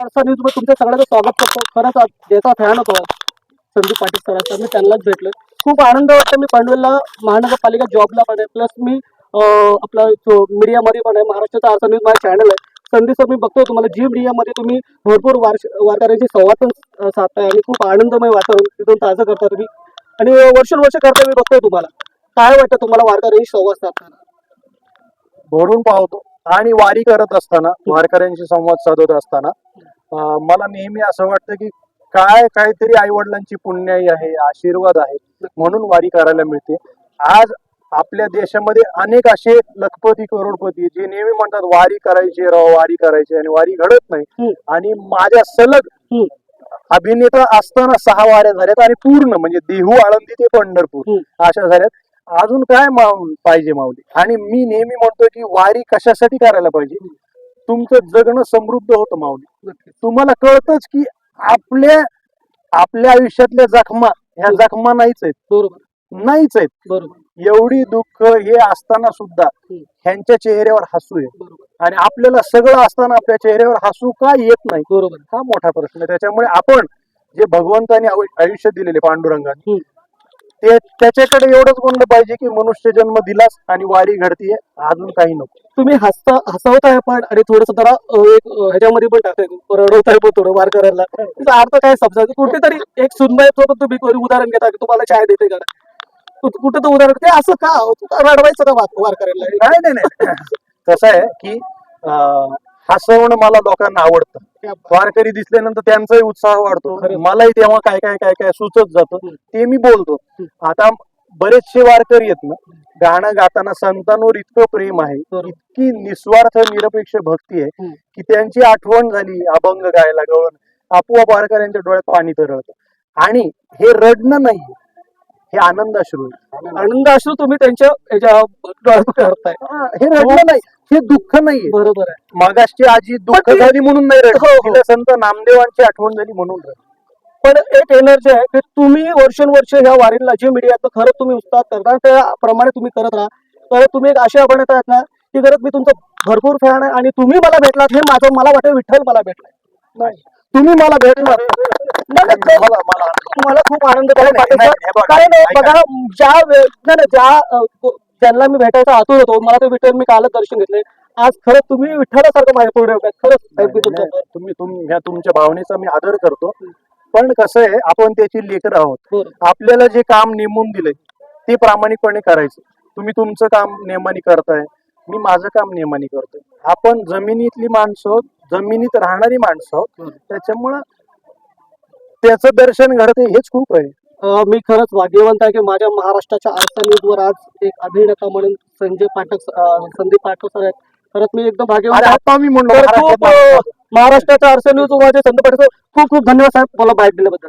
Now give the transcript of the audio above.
न्यूजमध्ये तुमच्या सगळ्याचं स्वागत करतो. खरंच ज्याचा फॅन होतो संदीप पाटील सरांचा मी त्यांनाच भेटलो खूप आनंद वाटतो मी पनवेलला महानगरपालिका जॉबला पण आहे. प्लस मी आपला मीडियामध्ये पण आहे महाराष्ट्राचा आरसा न्यूज माझा चॅनल आहे. संदीप सर मी बघतो तुम्हाला. जी मीडियामध्ये तुम्ही भरपूर वार्ष संवाद पण साधताय आणि खूप आनंदमय वातावरण तिथून ताजं करता तुम्ही. आणि वर्षानुवर्ष करता मी बघतोय तुम्हाला. काय वाटतं तुम्हाला वारकऱ्यांशी संवाद साधताना? भरून पाहतो. आणि वारी करत असताना वारकऱ्यांशी संवाद साधत असताना मला नेहमी असं वाटतं की काय काहीतरी आई वडिलांची पुण्याई आहे आशीर्वाद आहे म्हणून वारी करायला मिळते आज आपल्या देशामध्ये अनेक असे लखपती करोडपती जे नेहमी म्हणतात वारी करायची राव वारी करायची आणि वारी घडत नाही. आणि माझ्या सलग. अभिनेता असताना सहा वाऱ्या झाल्यात आणि पूर्ण म्हणजे देहू आळंदी ते पंढरपूर. अशा झाल्यात अजून काय पाहिजे माऊली आणि मी नेहमी म्हणतो की वारी कशासाठी करायला पाहिजे तुमचं जगणं समृद्ध होतं माऊली. तुम्हाला कळतच की आपल्या आपल्या आयुष्यातल्या जखमा ह्या जखमा नाहीच आहेत. बरोबर. नाहीच आहेत. बरोबर. एवढी दुःख हे असताना सुद्धा. ह्यांच्या चेहऱ्यावर हसू आहे आणि आपल्याला सगळं असताना आपल्या चेहऱ्यावर हसू का येत नाही? बरोबर. हा मोठा प्रश्न आहे. त्याच्यामुळे आपण जे भगवंताने आयु- आयुष्य दिलेले पांडुरंगाने. ते त्याच्याकडे एवढंच म्हणलं पाहिजे की मनुष्य जन्म दिलास आणि वारी घडतीये अजून काही नको. तुम्ही हसता हसवताय पण आणि थोडस जरा एक ह्याच्यामध्ये पण टाकताय. रडवताय पण थोडं वार करायला. त्याचा अर्थ काय समजायचं कुठेतरी एक सुनबाई सोबत तुम्ही उदाहरण घेता की तुम्हाला चाय देते का? कुठं तर उदाहरण ते असं का? रडवायचं का वार करायला? नाही नाही कसं आहे की हसवणं मला लोकांना आवडतं. वारकरी दिसल्यानंतर त्यांचाही उत्साह वाढतो. मलाही तेव्हा काय काय काय काय सुचत जातं. ते मी बोलतो. आता बरेचसे वारकरी आहेत ना गाणं गाताना संतांवर इतकं प्रेम आहे. इतकी निस्वार्थ निरपेक्ष भक्ती आहे. की त्यांची आठवण झाली अभंग गायला गवळण आपोआप वारकऱ्यांच्या डोळ्यात पाणी तरळतं आणि हे रडणं नाही हे आनंद अश्रू आहे. आनंद अश्रू तुम्ही त्यांच्या ह्याच्या डोळ्यात काढताय हा, हे रडणं नाही हे दुःख नाहीये बरोबर आहे मागासची आजी दुःख झाली म्हणून नाही हो, रडली हो. तिला संत नामदेवांची आठवण झाली म्हणून रडली. पण एक एनर्जी आहे की तुम्ही वर्षानुवर्ष ह्या वारीला जे मीडियाचं खरंच तुम्ही उत्साह करता त्याप्रमाणे तुम्ही करत राहा. तर तुम्ही एक असे अभिनेता आहेत ना की खरंच मी तुमचं भरपूर फॅन आहे आणि तुम्ही मला भेटलात हे माझं मला वाटतं विठ्ठल मला भेटलाय. नाही. तुम्ही मला भेटलात. नाही, नाही, ते- मला- मला आनंद मला खूप आनंद कारण. बघा ज्या ज्या ज्यांना मी भेटायचा आतुर होतो मला ते विठ्ठल मी कालच दर्शन घेतले. आज खरंच तुम्ही विठ्ठलासारखं माझ्या पुढे. खरंच तुम्ही तुमच्या भावनेचा मी आदर करतो. पण कसं आहे आपण त्याची लेकर आहोत. आपल्याला जे काम नेमून दिलंय ते प्रामाणिकपणे करायचं. तुम्ही तुमचं काम नेमाने करताय मी माझं काम नेमाने करतोय. आपण जमिनीतली माणसं आहोत, जमिनीत राहणारी माणसं. त्याच्यामुळं त्याचं दर्शन घडते हेच खूप आहे. मी खरंच भाग्यवंत आहे की माझ्या महाराष्ट्राच्या आस्था न्यूजवर आज एक अभिनेता म्हणून संजय पाठक संदीप पाठक सर आहेत. खरंच मी एकदम. आता मी म्हणलो तर खूप महाराष्ट्राच्या आरसे न्यूज माझे संदीप पाठक खूप खूप धन्यवाद साहेब. मला बाईट दिल्याबद्दल